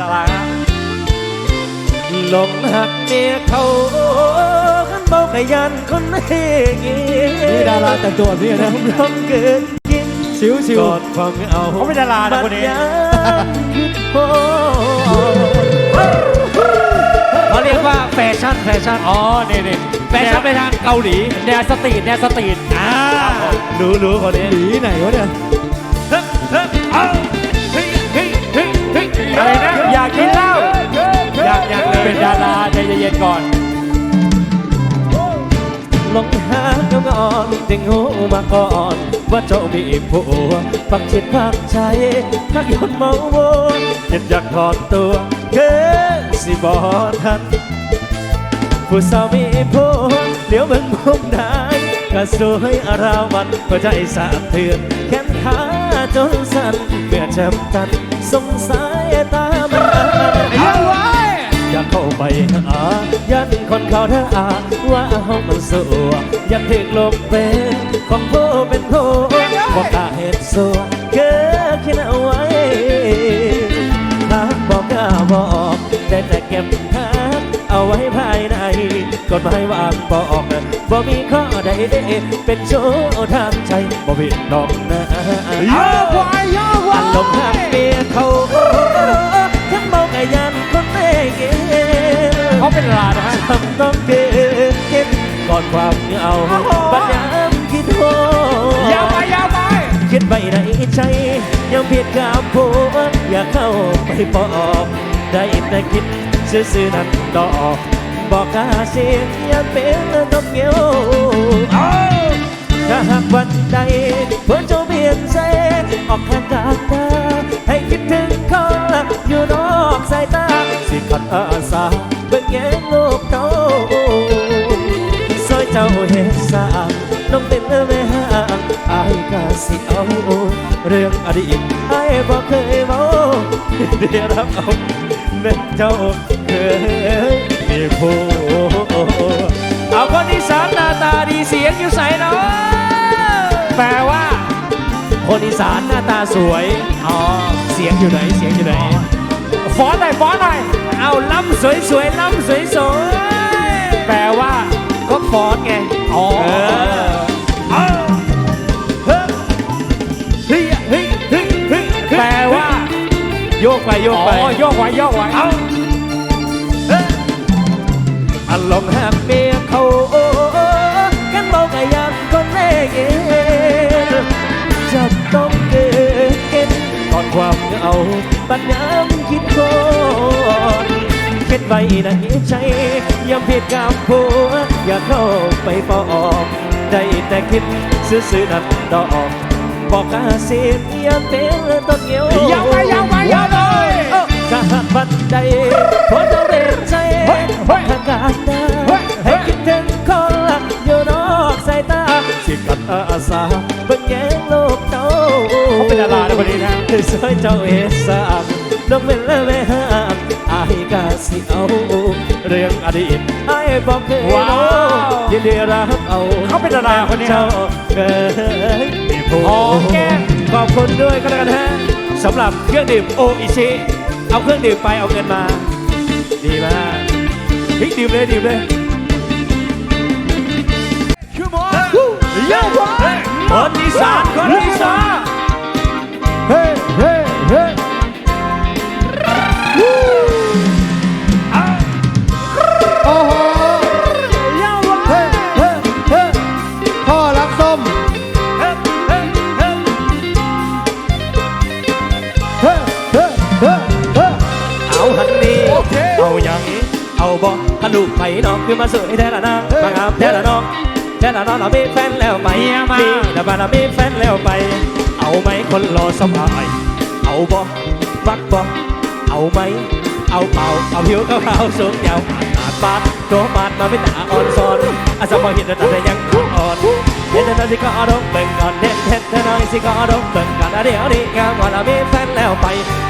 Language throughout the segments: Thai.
ดาราลงหักเมียเขาขันเมาขยันคนให้เงี้นี่ดาราแต่งตัวแบบนี้นะร้องเกินกินชิวชิวกอดความเหงาเขาเป็นดารานะคนนี้เขาเรียกว่าแฟชั่นแฟชั่นอ๋อนี่นี่แฟชั่นไปทางเกาหลีแนวสตรีทแนวสตรีทอ่ารู้รู้คนนี้หนีไหนวะเนี่ยเฮ้ยเฮ้ย อะไรนะอยากกินเหล้าอยากอยากเลยเป็นดาราใจเย็นๆก่อนหลงหาเงาอ่อนจึงหูมาก่อน ว่าเจ้ามีผัวปักชิดปักใจทักยนเมาโวเจ็ดอยากถอนตัวเกิดสิบอทันผู้สาวมีผัวเดี๋ยวมึงมุมได้ก็สวยอารามวันหัวใจสะเทือนแขนขาจนสั่นเมื่อจับกันสงสาย ตามันอ่านเอาไอยากเข้าไปหายันคนเขาเธออาว่าห้องมันสวอยากถึกลงเป็นของผู้เป็นผู้บอกตาเหตุสัวเกิดขึ้นเอาไว้หากบอกกล้าบอกได้แต่เก็บหาเอาไว้ภายในกฎหมายวางบอกบ่มีข้อใดเป็นโชว์ทางใจบ่มีนอกนะเอาไว้เอาไว้อารมณ์หักเมียเขาทั้งเมาไก่ยันคนเล่เกเขาเป็นดารานะฮะทำต้องเกิดเก็บก่อนความเหงาบัดยามคิดโทยาวไปยาวไปคิดไปในใจยังเพียดกับผัวอยากเข้าไปปอบได้แต่คิดซื่อๆนั้นดอกบอกกล้าเสียงอย่าเป็นต้องเงี้ยวถ้าหากวันใดเพื่อจะเปลี่ยนใจ ออกทางกาตาให้คิดถึงเขาอยู่นอกสายตา สิขัดอาสาเบิ่งแย่งโลกเขาซอยเจ้าเฮ็ดสางน้องเป็นแม่ห่างอายก็สิเอาเรื่องอดีตอายบ่เคยเมาได้รับเอาแม่เจ้าเคยมีผู้เอาคนที่สามหน้าตาดีเสียงอยู่ใสเนาะแปลว่า คนอีสานหน้าตาสวย อ๋อ เสียงอยู่ไหน เสียงอยู่ไหนฟ้อนหน่อยฟ้อนหน่อย เอาล้ำสวยสวยๆล้ำสวยสวยๆแปลว่าก็ฟ้อนไง อ๋อ เออเอาเฮ้ยเฮ้ยเฮ้ยเฮ้ยเฮ้ยแปลว่า โยกไปโยกอ๋ไปอโยกไว้โยกไว้เอา อารมณ์หักเมี ปัญญามคิดคนคิดไว้ในใจยามผิดกับผัวอยากเข้าไปปอบได้แต่คิดซื่อๆนั้นดอกบอกกาเสียยามเป็นต้นเงี้ยวยาวไปยาวไปยาวเลยกะหักบันไดพอจะเรียนใจทางการตาให้คิดถึงคนละอยู่นอกสายตาสิกัดอาสา เป็นดารานะคนนี้นะสวยเจ้าเอสามน้องเป็นและแม่ห้ามอายกาสิเอาเรื่องอดีตอายบอกเคยว้าวยินดีรับเอาเขาเป็นดาราคนนี้เจ้าเกิดมีผู้หอมแก้มขอบคุณด้วยก็แล้วกันฮะสำหรับเครื่องดื่มโออิชิเอาเครื่องดื่มไปเอาเงินมา ดีมากเฮ้ยดื่มเลยดื่มเลยยาวไปคนอีสานคนอีสาน เฮ้เฮ้เฮ้โอ้โหยาวไปเฮ้เฮ้เฮ้พ่อรักส้มเฮ้เฮ้เฮ้เฮ้เฮ้เอาหันนี้เอาอย่างนี้เอาบอกฮัลลูกไปน้องคือมาสวยแท้ละนางมางามแท้ละน้องแท้ละน้องเรามีแฟนแล้วไปมีแต่บ้านเรามีแฟนแล้วไปเอาไหม คนรอสบายเอาบอกบักบอกเอาไหมเอาเป่าเอาผิวขาวๆสูงยาวตาดบาดตัวบาดมาไม่ตาอ่อนซอนอาสมองเห็นแต่แต่ยังอ่อนเห็นแต่สิก็อารมณ์เบิ่งก่อนเด็ดเด็ดแต่น้อยสิก็อารมณ์เบิ่งก่อนเดี๋ยวนี้งามว่าเรามีแฟนแล้วไป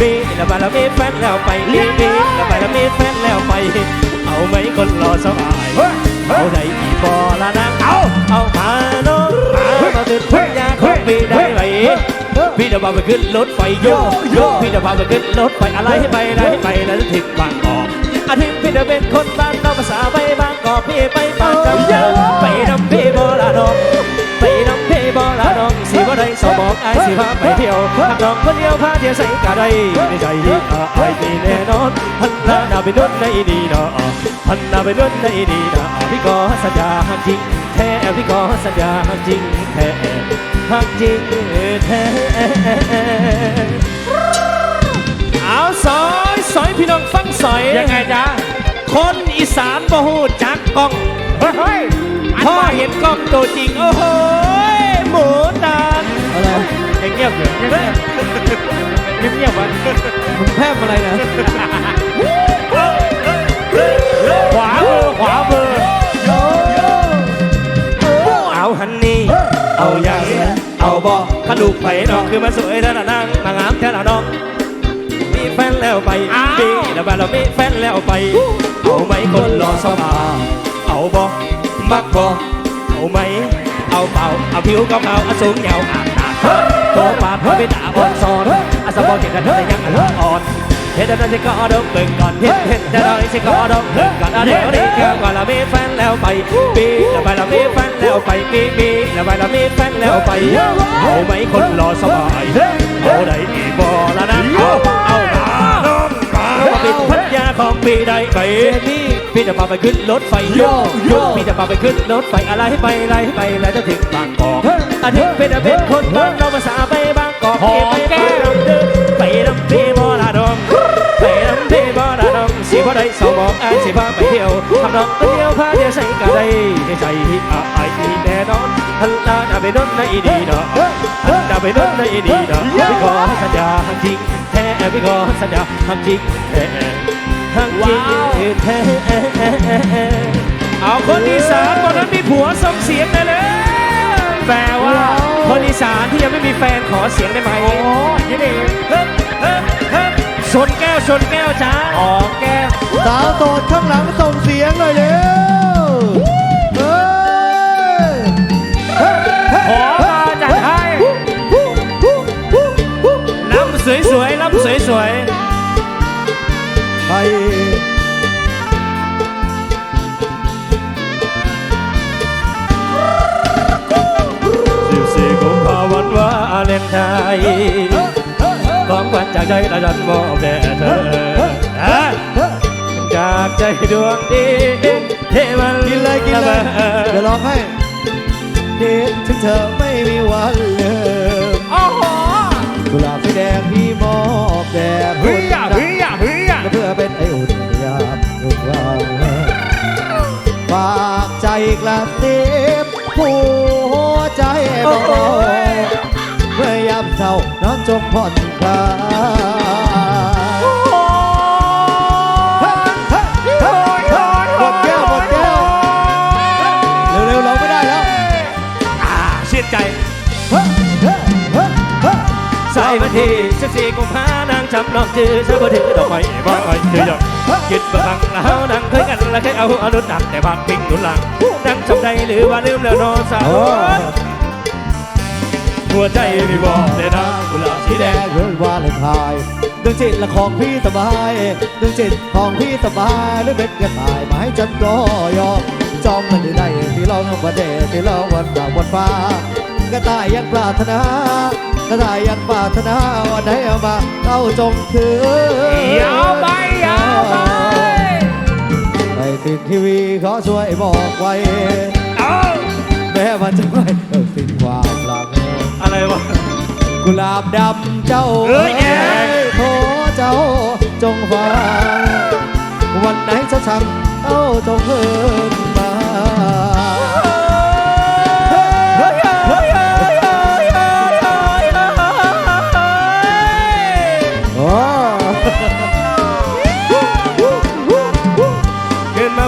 มีแต่บ้านเรามีแฟนแล้วไปมีมีแต่บ้านเรามีแฟนแล้วไป เอาไหมคนรอสบายเอาได้อีบอละนะเอาเอามาน้องมามาติดพัญญาของพี่ได้ไหม พี่จะพาไปขึ้นรถไฟโยโยพี่จะพาไปขึ้นรถไฟอะไรให้ไปอะไรให้ไปแล้วจะถึงบางกอกอาทิตย์พี่จะเป็นคนบ้านนอกภาษาไปบางกอกพี่ไปบางจำเจอไปนำพี่บอลาดองไปนำพี่บอลาดองสิว่าได้สมบอกไอ้สิพาไปเที่ยวทำน้องคนเดียวพาเที่ยวใส่กะได้ในใจที่ไอ้มีแน่นอนหันหน้าหน้าไปนุ่นในดีเนาะหันหน้าไปนุ่นในดีเนาะพี่ก็สัญญาหักจริงแท้พี่ก็สัญญาหักจริงแท้ หักจริงแท้เอาสอยสอยพี่น้องฟังสอยยังไงจ๊ะคนอีสานบ่ฮู้จักกล้องเฮ้ยพอเห็นกล้องตัวจริงโอ้โหหมูตาลอะไรยังเงียบอยู่เงียบเงียบเงียบเงียบวะมึงแพร่มอะไรนะ ขนุกไปน้องคือมาสวยแล้วนะนางมางามแค่ละน้อง มีแฟนแล้วไปปีแล้วบ้านเรามีแฟนแล้วไป เอาไหมคนรอสบายเอาบ่มักบ่เอาไหม เอาเปล่าเอาผิวก็เปล่าเอาสูงเหนียวอาบน้ำตัวปาดพระบิดาบนซอนอาสบอเก่งกันแต่ยังอ่อน เฮ็ดได้สิก็ดมเบิ่งก่อนเฮ็ดเฮ็ดได้สิก็ดมเบิ่งก่อนเดี๋ยวนี้เกี่ยวก่อนเรามีแฟนแล้วไปปีแล้วไปเรามีแฟนแล้วไปปีปีแล้วไปเรามีแฟนแล้วไปเอาไหมคนรอสบายเอาได้อีบ่ละนะเอาเอามาน้องมามาเป็นพัทยาของปีใดไปนี่พี่จะพาไปขึ้นรถไฟโยโยพี่จะพาไปขึ้นรถไฟอะไรให้ไปอะไรให้ไปแล้วจะถึงบางกอกอาทิตย์เป็นเป็นคนบ้านเราภาษาไปบางกอกไปไปรำเดิน ได้สองบอกไอ้สิพาไปเที่ยวทำน้องเดียวพาเที่ยวใส่กะได้ในใจที่อายแน่นอนฮัลลาดาไปนนในดีเนาะฮัลลาไปนนในดีเนาะพี่ขอสัญญาจริงแท้พี่ขอสัญญาจริงแท้ทั้งจริงแท้เอาคนอีสานคนนั้นมีผัวส่งเสียงเลยเลยแปลว่าคนอีสานที่ยังไม่มีแฟนขอเสียงได้ไหมโอ้ยนี่เฮ้ยเฮ้ยเฮ้ยชนแก้วชนแก้วจ้าหอแก้ม สาวโสดข้างหลังส่งเสียงหน่อยเร็วเฮ้ยขอมาจัดให้ลำสวยๆลำสวยใครๆสิบสี่กุมภาพันธ์วาเลนไทน์ของขวัญจากใจละจันมอบแด่เธอ ใจดวงดีเทมันกินเลยกินเลยเดี๋ยวร้องให้คิดถึงเธอไม่มีวันลืมโอ้โหกุหลาบสีแดงพี่มอบแด่เฮ้คุยณอะเฮ้ยอะเฮ้ยอะและเพื่อเป็นไออุ่นยามทุกเราฝากใจกลับติบผู้หัวใจบอกเมื่อยามเศร้านอนจงผ่อน สิบสี่กุมภานางจำนองจื้อเธอบ่ถือดอกไม้บ่ไอ้ถือหยดยึดบังแล้วนางเคยกันแล้วเคยเอาอนุนักแต่บางปิ้งหนุนหลังนางจำได้หรือว่าลืมแล้วนอนสาวหัวใจมีบอกเลยนะกุหลาบสีแดงเรื่องวาเลนไทน์เรื่องจิตละของพี่สบายเรื่องจิตของพี่สบายเรื่องเบ็ดกระต่ายมาให้ฉันก็ยอมจองมันได้ที่เราวันเดที่เราวันดาววันฟ้ากระต่ายยังปรารถนา กระต่ายยังปรารถนาวันไหนเอามาเอาจงคืนยาวไปยาวไปในติดทีวีขอช่วยบอกไว้เอ้าแม้มันจะไม่เออสิ้นความหลังอะไรวะกุหลาบดำเจ้าเอ้ยแย่โทเจ้าจงฟังวันไหนเจ้าช่างเจ้าจงเพิ่นมา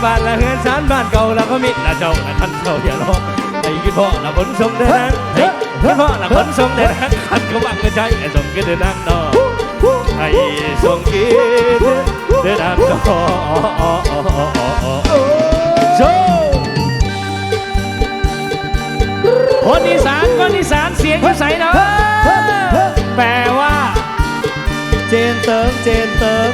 บ้านละเฮือนสารบ้านเก่าแล้วก็มิดละเจ้าละท่านเจ้าอย่าร้องไอ้กินพ่อละผลสมเดินนังเฮ้ยกินพ่อละผลสมเดินนังขันก็บังก็ใจไอ้สมก็เดินนังนอไอ้สมกินเดินนังนอโชคนอีสานคนอีสานเสียงอยู่ใส่เนาะแปลว่า เจนเติงเจนเติง